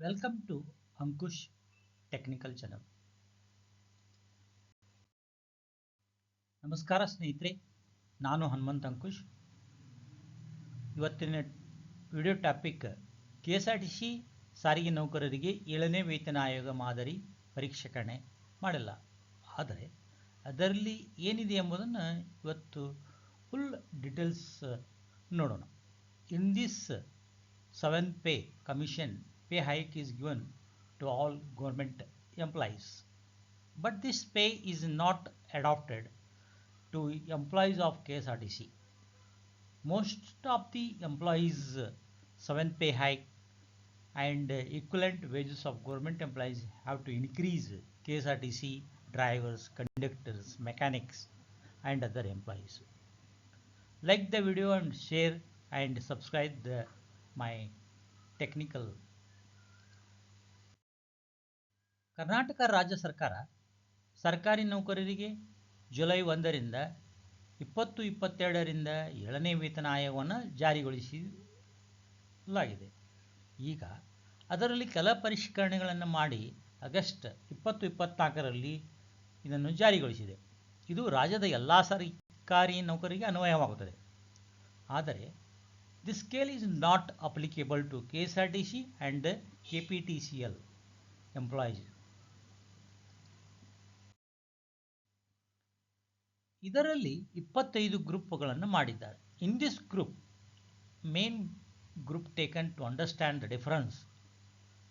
Welcome to Ankush technical channel ನಮಸ್ಕಾರ ಸ್ನೇಹಿತರೆ, ನಾನು ಹನುಮಂತ್ ಅಂಕುಶ್. ಇವತ್ತಿನ video topic K S R T C ಸಾರಿಗೆ ನೌಕರರಿಗೆ ಏಳನೇ ವೇತನ ಆಯೋಗ ಮಾದರಿ ಪರೀಕ್ಷಕರಣೆ ಮಾಡಿಲ್ಲ. ಆದರೆ, ಅದರಲ್ಲಿ ಏನಿದೆ ಎಂಬುದನ್ನು ಇವತ್ತು ಫುಲ್ ಡೀಟೇಲ್ಸ್ ನೋಡೋಣ. In this seven pay commission pay hike is given to all government employees. But this pay is not adopted to employees of KSRTC. Most of the employees' seventh pay hike and equivalent wages of government employees have to increase KSRTC drivers, conductors, mechanics and other employees. Like the video and share and subscribe the, my technical Karnataka ರಾಜ್ಯ ಸರ್ಕಾರ ಸರ್ಕಾರಿ ನೌಕರರಿಗೆ July ಒಂದರಿಂದ ಇಪ್ಪತ್ತು ಇಪ್ಪತ್ತೆರಡರಿಂದ ಏಳನೇ ವೇತನ ಆಯೋಗವನ್ನು ಜಾರಿಗೊಳಿಸಲಾಗಿದೆ. ಈಗ ಅದರಲ್ಲಿ ಕೆಲ ಪರಿಷ್ಕರಣೆಗಳನ್ನು ಮಾಡಿ ಆಗಸ್ಟ್ ಇಪ್ಪತ್ತು ಇಪ್ಪತ್ನಾಲ್ಕರಲ್ಲಿ ಇದನ್ನು ಜಾರಿಗೊಳಿಸಿದೆ. ಇದು ರಾಜ್ಯದ ಎಲ್ಲ ಸರ್ಕಾರಿ ನೌಕರಿಗೆ ಅನ್ವಯವಾಗುತ್ತದೆ. ಆದರೆ the scale is not applicable to K S R T C and K P T C L employees. ಇದರಲ್ಲಿ ಇಪ್ಪತ್ತೈದು ಗ್ರೂಪ್ಗಳನ್ನು ಮಾಡಿದ್ದಾರೆ. In this group main group taken to understand the difference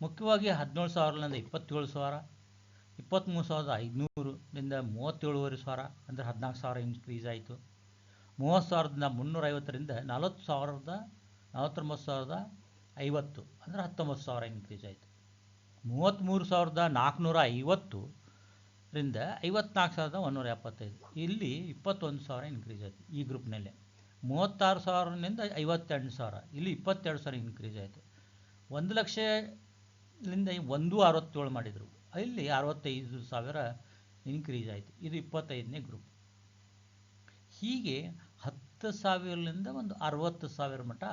ಮುಖ್ಯವಾಗಿ ಹದಿನೇಳು ಸಾವಿರದಿಂದ ಇಪ್ಪತ್ತೇಳು ಸಾವಿರ ಇಪ್ಪತ್ತ್ಮೂರು ಸಾವಿರದ ಐದುನೂರರಿಂದ ಮೂವತ್ತೇಳುವರೆ ಸಾವಿರ, ಅಂದರೆ ಹದಿನಾಲ್ಕು ಸಾವಿರ ಇನ್ಕ್ರೀಸ್ ಆಯಿತು. ಮೂವತ್ತು ಸಾವಿರದಿಂದ ಮುನ್ನೂರೈವತ್ತರಿಂದ ನಲವತ್ತು ಸಾವಿರದ ನಲವತ್ತೊಂಬತ್ತು ಸಾವಿರದ ಐವತ್ತು, ಅಂದರೆ ಹತ್ತೊಂಬತ್ತು ಸಾವಿರ ಇನ್ಕ್ರೀಸ್ ಆಯಿತು. ಮೂವತ್ತ್ಮೂರು ಸಾವಿರದ ನಾಲ್ಕುನೂರ ಐವತ್ತರಿಂದ ಐವತ್ನಾಲ್ಕು ಸಾವಿರದ ಒಂದೂರ ಎಪ್ಪತ್ತೈದು. ಇಲ್ಲಿ ಇಪ್ಪತ್ತೊಂದು ಸಾವಿರ ಇನ್ಕ್ರೀಸ್ ಆಯಿತು ಈ ಗ್ರೂಪ್ನಲ್ಲಿ ಮೂವತ್ತಾರು ಸಾವಿರದಿಂದ ಐವತ್ತೆಂಟು ಸಾವಿರ. ಇಲ್ಲಿ ಇಪ್ಪತ್ತೆರಡು ಸಾವಿರ ಇನ್ಕ್ರೀಸ್ ಆಯಿತು. ಒಂದು ಲಕ್ಷದಿಂದ ಒಂದು ಅರವತ್ತೇಳು ಮಾಡಿದರು. ಇಲ್ಲಿ ಅರವತ್ತೈದು ಸಾವಿರ ಇನ್ಕ್ರೀಸ್ ಆಯಿತು. ಇದು ಇಪ್ಪತ್ತೈದನೇ ಗ್ರೂಪ್ ಹೀಗೆ ಹತ್ತು ಸಾವಿರದಿಂದ ಒಂದು ಅರವತ್ತು ಸಾವಿರ ಮಟ್ಟ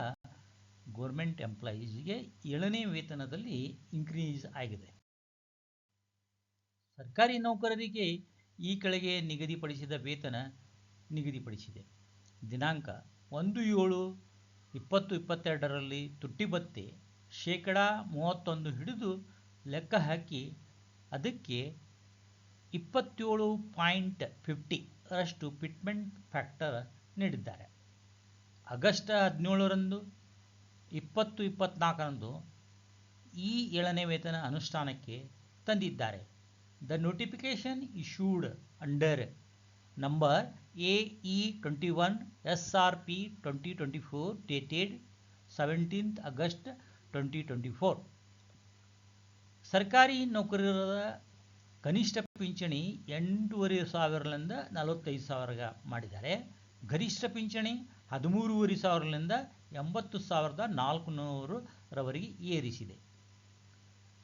ಗೋರ್ಮೆಂಟ್ ಎಂಪ್ಲಾಯೀಸ್ಗೆ ಏಳನೇ ವೇತನದಲ್ಲಿ ಇನ್ಕ್ರೀಸ್ ಆಗಿದೆ. ಸರ್ಕಾರಿ ನೌಕರರಿಗೆ ಈ ಕೆಳಗೆ ನಿಗದಿಪಡಿಸಿದ ವೇತನ ನಿಗದಿಪಡಿಸಿದೆ. ದಿನಾಂಕ ಒಂದು ಏಳು ಇಪ್ಪತ್ತು ಇಪ್ಪತ್ತೆರಡರಲ್ಲಿ ತುಟ್ಟಿ ಭತ್ಯೆ ಶೇಕಡ ಮೂವತ್ತೊಂದು ಹಿಡಿದು ಲೆಕ್ಕ ಹಾಕಿ ಅದಕ್ಕೆ ಇಪ್ಪತ್ತೇಳು ಪಾಯಿಂಟ್ ಫಿಫ್ಟಿ ರಷ್ಟು ಪಿಟ್ಮೆಂಟ್ ಫ್ಯಾಕ್ಟರ್ ನೀಡಿದ್ದಾರೆ. ಆಗಸ್ಟ್ ಹದಿನೇಳರಂದು, ಇಪ್ಪತ್ತು ಇಪ್ಪತ್ನಾಲ್ಕರಂದು ಈ ಏಳನೇ ವೇತನ ಅನುಷ್ಠಾನಕ್ಕೆ ತಂದಿದ್ದಾರೆ. The notification issued under number A E twenty one S R P twenty twenty four dated seventeenth August twenty twenty four ಸರ್ಕಾರಿ ನೌಕರರ ಕನಿಷ್ಠ ಪಿಂಚಣಿ ಎಂಟೂವರೆ ಸಾವಿರದಿಂದ ನಲವತ್ತೈದು ಸಾವಿರ ಮಾಡಿದ್ದಾರೆ. ಗರಿಷ್ಠ ಪಿಂಚಣಿ ಹದಿಮೂರುವರೆ ಸಾವಿರದಿಂದ ಎಂಬತ್ತು ಸಾವಿರದ ನಾಲ್ಕುನೂರರವರೆಗೆ ಏರಿಸಿದೆ.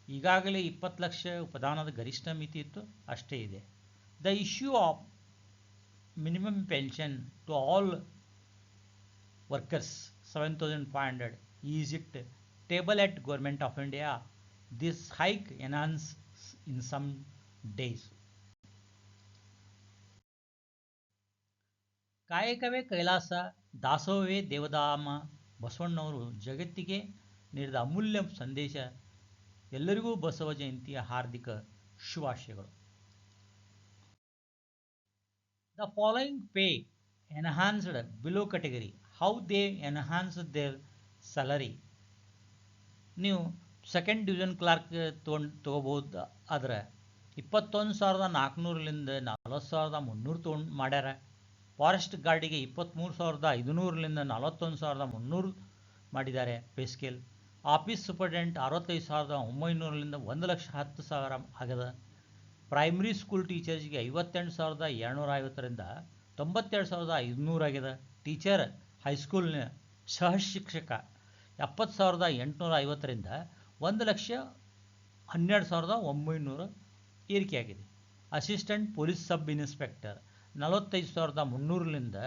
ಈಗಾಗಲೇ ಇಪ್ಪತ್ತು ಲಕ್ಷ ಉಪದಾನದ ಗರಿಷ್ಠ ಮಿತಿ ಇತ್ತು, ಅಷ್ಟೇ ಇದೆ. The issue of minimum pension to all workers seven thousand five hundred is it table at government of India this hike enhance in some days ಕಾಯಕವೇ ಕೈಲಾಸ ದಾಸೋವೇ ದೇವದಾಮ ಬಸವಣ್ಣವರು ಜಗತ್ತಿಗೆ ನೀಡಿದ ಅಮೂಲ್ಯ ಸಂದೇಶ ಎಲ್ಲರಿಗೂ ಬಸವ ಜಯಂತಿಯ ಹಾರ್ದಿಕ ಶುಭಾಶಯಗಳು. The following pay enhanced below category how they enhance their salary ನೀವು ಸೆಕೆಂಡ್ ಡಿವಿಷನ್ ಕ್ಲಾರ್ಕ್ ತೊಗೊಂಡು ತೊಗೋಬೋದು ಆದರೆ ಇಪ್ಪತ್ತೊಂದು ಸಾವಿರದ ನಾಲ್ಕುನೂರಲಿಂದ ನಲ್ವತ್ತು ಸಾವಿರದ ಮುನ್ನೂರು ತೊಗೊಂಡು ಮಾಡ್ಯಾರ. ಫಾರೆಸ್ಟ್ ಗಾರ್ಡಿಗೆ ಇಪ್ಪತ್ತ್ಮೂರು ಸಾವಿರದ ಐದುನೂರಲಿಂದ ನಲವತ್ತೊಂದು ಸಾವಿರದ ಮುನ್ನೂರು ಮಾಡಿದ್ದಾರೆ ಪೇ ಸ್ಕೇಲ್ ಆಫೀಸ್ ಸೂಪರ್ಡೆಂಟ್ ಅರವತ್ತೈದು ಸಾವಿರದ ಒಂಬೈನೂರರಿಂದ ಒಂದು ಲಕ್ಷ ಹತ್ತು ಸಾವಿರ ಆಗದ ಪ್ರೈಮರಿ ಸ್ಕೂಲ್ ಟೀಚರ್ಸ್ಗೆ ಐವತ್ತೆಂಟು ಸಾವಿರದ ಏಳ್ನೂರ ಐವತ್ತರಿಂದ ತೊಂಬತ್ತೆರಡು ಸಾವಿರದ ಐದುನೂರು ಆಗ್ಯದ. ಟೀಚರ್, ಹೈಸ್ಕೂಲ್ನ ಸಹ ಶಿಕ್ಷಕ ಎಪ್ಪತ್ತು ಸಾವಿರದ ಎಂಟುನೂರ ಐವತ್ತರಿಂದ ಒಂದು ಲಕ್ಷ ಹನ್ನೆರಡು ಸಾವಿರದ ಒಂಬೈನೂರ ಏರಿಕೆಯಾಗಿದೆ ಅಸಿಸ್ಟೆಂಟ್ ಪೊಲೀಸ್ ಸಬ್ ಇನ್ಸ್ಪೆಕ್ಟರ್ ನಲವತ್ತೈದು ಸಾವಿರದ ಮುನ್ನೂರರಿಂದ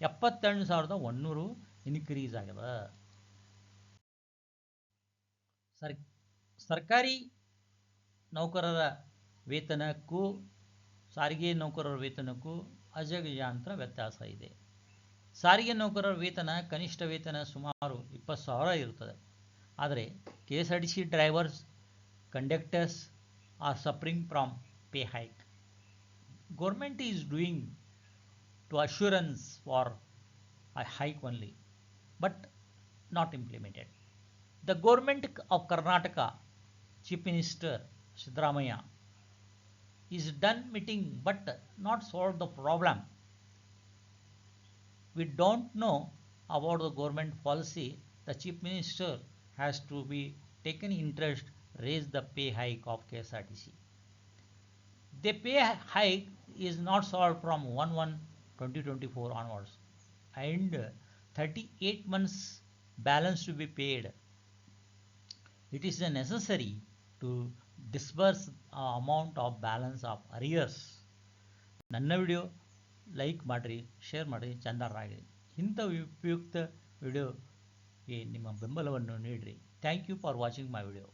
ಎಪ್ಪತ್ತೆರಡು ಸಾವಿರದ ಒನ್ನೂರು ಇನ್ಕ್ರೀಸ್ ಆಗ್ಯದ. ಸರ್, ಸರ್ಕಾರಿ ನೌಕರರ ವೇತನಕ್ಕೂ, ಸಾರಿಗೆ ನೌಕರರ ವೇತನಕ್ಕೂ ಅಜಗಜಾಂತರ ವ್ಯತ್ಯಾಸ ಇದೆ. ಸಾರಿಗೆ ನೌಕರರ ವೇತನ, ಕನಿಷ್ಠ ವೇತನ ಸುಮಾರು ಇಪ್ಪತ್ತು ಸಾವಿರ ಇರುತ್ತದೆ. ಆದರೆ K S R T C drivers, conductors are suffering from pay hike. Government is doing to assurance for I hike only, but not implemented. The government of Karnataka, Chief Minister Siddaramaiah, is done meeting but not solved the problem. We don't know about the government policy. The Chief Minister has to be taken interest, raise the pay hike of KSRTC. The pay hike is not solved from 1 1 2024 onwards and 38 months balance to be paid. It is necessary to disburse amount of balance of arrears. ನನ್ನ video like ಮಾಡಿರಿ share ಮಾಡಿರಿ ಚಂದಾರರಾಗಿರಿ ಇಂಥ ಉಪಯುಕ್ತ ವಿಡಿಯೋಗೆ ನಿಮ್ಮ ಬೆಂಬಲವನ್ನು ನೀಡಿರಿ. Thank you for watching my video